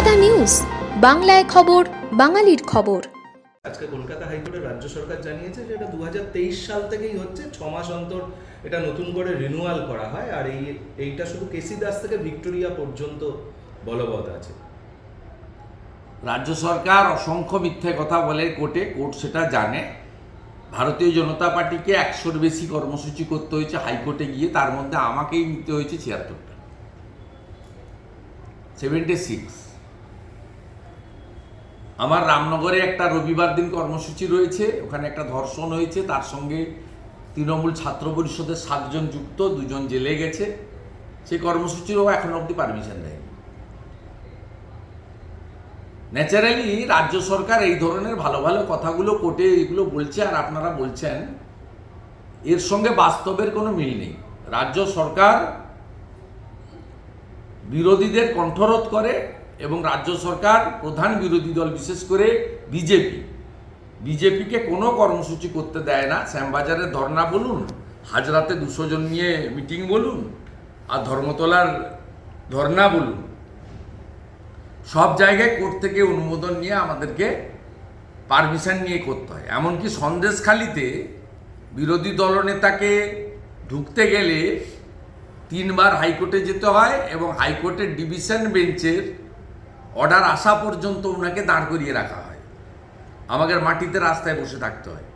News বাংলায় খবর বাঙালির খবর। আজকে কলকাতা হাইকোর্টের রাজ্য সরকার জানিয়েছে যে এটা দুহাজার তেইশ সাল থেকেই হচ্ছে ছ মাস অন্তর এটা নতুন করে রিনুয়াল করা হয় আর এই এইটা শুধু কেসি দাস থেকে ভিক্টোরিয়া পর্যন্ত বলবৎ আছে। রাজ্য সরকার অসংখ্য মিথ্যে কথা বলে কোর্টে কোর্ট সেটা জানে। ভারতীয় জনতা পার্টিকে একশোর বেশি কর্মসূচি করতে হয়েছে হাইকোর্টে গিয়ে তার মধ্যে আমাকেই নিতে হয়েছে ছিয়াত্তরটা। Seventy six. আমার রামনগরে একটা রবিবার দিন কর্মসূচি রয়েছে, ওখানে একটা ধর্ষণ হয়েছে, তার সঙ্গে তৃণমূল ছাত্র পরিষদের সাতজন যুক্ত, দুজন জেলে গেছে। সেই কর্মসূচিরও এখন অবধি পারমিশন দেয়নি। ন্যাচারালি রাজ্য সরকার এই ধরনের ভালো ভালো কথাগুলো কোর্টে এগুলো বলছে আর আপনারা বলছেন, এর সঙ্গে বাস্তবের কোনো মিল নেই। রাজ্য সরকার বিরোধীদের কণ্ঠরোধ করে এবং রাজ্য সরকার প্রধান বিরোধী দল বিশেষ করে বিজেপি। বিজেপিকে কোনো কর্মসূচি করতে দেয় না। শ্যামবাজারে ধর্না বলুন, হাজরাতে দুশো জন নিয়ে মিটিং বলুন, আর ধর্মতলার ধর্না বলুন। সব জায়গায় কোর্ট থেকে অনুমোদন নিয়ে আমাদেরকে পারমিশন নিয়ে করতে হয়। এমনকি সন্দেশখালিতে বিরোধী দলনেতাকে ঢুকতে গেলে তিনবার হাইকোর্টে যেতে হয় এবং হাইকোর্টের ডিভিশন বেঞ্চের অর্ডার আসা পর্যন্ত ওনাকে দাঁড় করিয়ে রাখা হয়। আমাদের মাটিতে রাস্তায় বসে থাকতে হয়।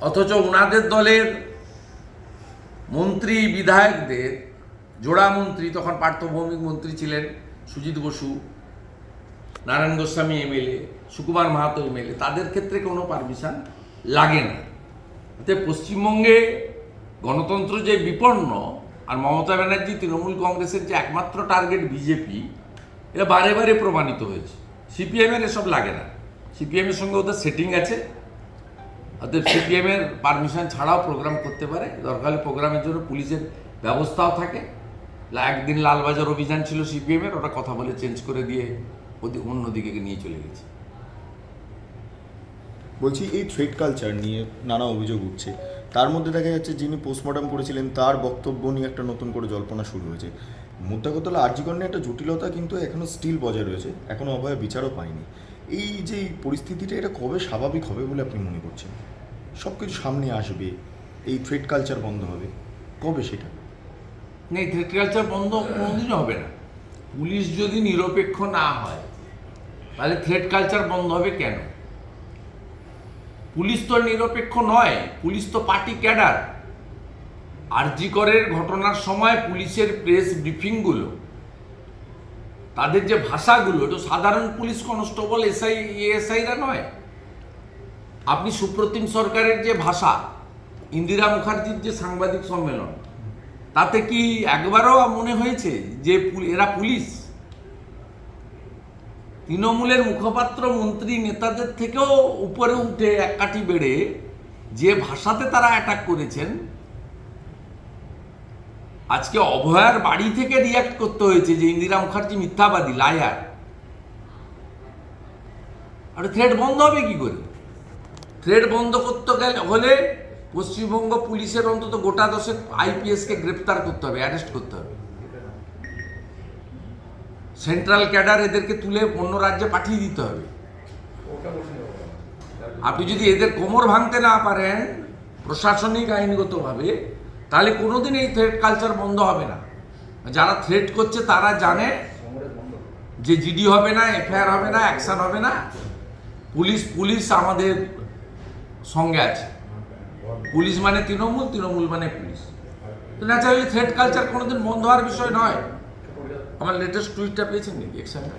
অথচ ওনাদের দলের মন্ত্রী, বিধায়কদের, জোড়া মন্ত্রী, তখন পার্থভৌমিক মন্ত্রী ছিলেন সুজিত বসু, নারায়ণ গোস্বামী এমএলএ, সুকুমার মাহাতো এমএলএ, তাদের ক্ষেত্রে কোনো পারমিশন লাগে না। এতে পশ্চিমবঙ্গে গণতন্ত্র যে বিপন্ন, আর মমতা ব্যানার্জি, তৃণমূল কংগ্রেসের যে একমাত্র টার্গেট বিজেপি এটা বারে বারে প্রমাণিত হয়েছে। সিপিএমের এসব লাগে না। সিপিএমের সঙ্গে ওদের সেটিং আছে। অতএব সিপিএমের পারমিশন ছাড়াও প্রোগ্রাম করতে পারে। দরকার হলে প্রোগ্রামের জন্য পুলিশের ব্যবস্থাও থাকে। একদিন লালবাজার অভিযান ছিল সিপিএমের ওটা কথা বলে চেঞ্জ করে দিয়ে অন্যদিকে নিয়ে চলে গেছে। বলছি, এই থ্রেড কালচার নিয়ে নানা অভিযোগ উঠছে। তার মধ্যে দেখা যাচ্ছে, যিনি পোস্টমর্টম করেছিলেন, তার বক্তব্য নিয়ে একটা নতুন করে জল্পনা শুরু হয়েছে। মোদ্দা কথা একটা জটিলতা কিন্তু এখনও স্টিল বজায় রয়েছে। এখনও অভয় বিচারও পায়নি এই যে পরিস্থিতিটা, এটা কবে স্বাভাবিক হবে বলে আপনি মনে করছেন? সব কিছু সামনে আসবে, এই থ্রেড কালচার বন্ধ হবে। কবে সেটা? না, এই কালচার বন্ধ কোনোদিনই হবে না। পুলিশ যদি নিরপেক্ষ না হয়, তাহলে থ্রেড কালচার বন্ধ হবে কেন? পুলিশ তো নিরপেক্ষ নয়, পুলিশ তো পার্টি ক্যাডার। আরজিকরের ঘটনার সময় পুলিশের প্রেস ব্রিফিংগুলো, তাদের যে ভাষাগুলো, এটা সাধারণ পুলিশ কনস্টেবল, এসআই, এএসআইরা নয়। আপনি সুপ্রতিম সরকারের যে ভাষা, ইন্দিরা মুখার্জির যে সাংবাদিক সম্মেলন, তাতে কি একবারও মনে হয়েছে যে এরা পুলিশ? তৃণমূলের মুখপাত্র, মন্ত্রী, নেতাদের থেকেও উপরে উঠে এক কাঠি বেড়ে যে ভাষাতে তারা অ্যাটাক করেছেন আজকে অভয়ার বাড়ি থেকে রিয়াক্ট করতে হয়েছে যে ইন্দিরা মুখার্জি মিথ্যাবাদী লায়ার আর থ্রেড বন্ধ হবে কি করে? থ্রেড বন্ধ করতে গেলে হলে পশ্চিমবঙ্গ পুলিশের অন্তত গোটা দশেক আইপিএসকে গ্রেপ্তার করতে হবে অ্যারেস্ট করতে হবে। সেন্ট্রাল ক্যাডার এদেরকে তুলে অন্য রাজ্যে পাঠিয়ে দিতে হবে। আপনি যদি এদের কোমর ভাঙতে না পারেন, প্রশাসনিক, আইনগতভাবে তাহলে কোনোদিন এই থ্রেড কালচার বন্ধ হবে না। যারা থ্রেড করছে তারা জানে যে জিডি হবে না এফআইআর হবে না অ্যাকশন হবে না। পুলিশ পুলিশ আমাদের সঙ্গে আছে। পুলিশ মানে তৃণমূল তৃণমূল মানে পুলিশ। তো ন্যাচারালি থ্রেড কালচার কোনোদিন বন্ধ হওয়ার বিষয় নয়। আমার লেটেস্ট টুইটটা পেয়েছেন নাকি? এক্সাম্পল